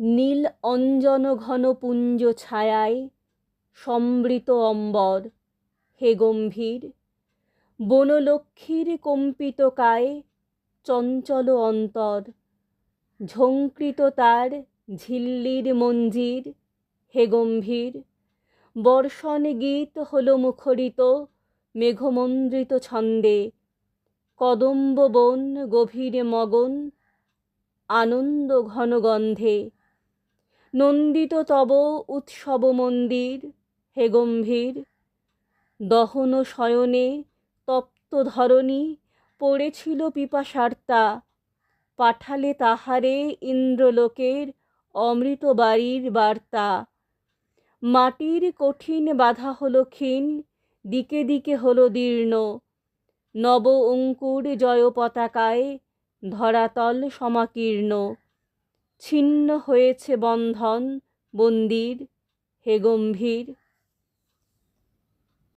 নীল অঞ্জন ঘন পুঞ্জ ছায়ায় সম্বৃত অম্বর, হে গম্ভীর। বনলক্ষ্মীর কম্পিত কায় চঞ্চল অন্তর ঝঙ্কৃত তার ঝিল্লির মঞ্জির, হে গম্ভীর। বর্ষণ গীত হল মুখরিত, মেঘমন্দ্রিত ছন্দে কদম্ব বন গভীরে মগন, আনন্দ ঘন গন্ধে। নন্দিত তব উৎসব মন্দির হে গম্ভীর। দহন শয়নে তপ্ত ধরণী পড়েছিল পিপাসার্তা, পাঠালে তাহারে ইন্দ্রলোকের অমৃত বাড়ির বার্তা। মাটির কঠিন বাধা হল ক্ষীণ, দিকে দিকে হল দীর্ণ। নব অঙ্কুর জয় পতাকায় ধরাতল সমাকীর্ণ। ছিন্ন হয়েছে বন্ধন বন্দির হে গম্ভীর।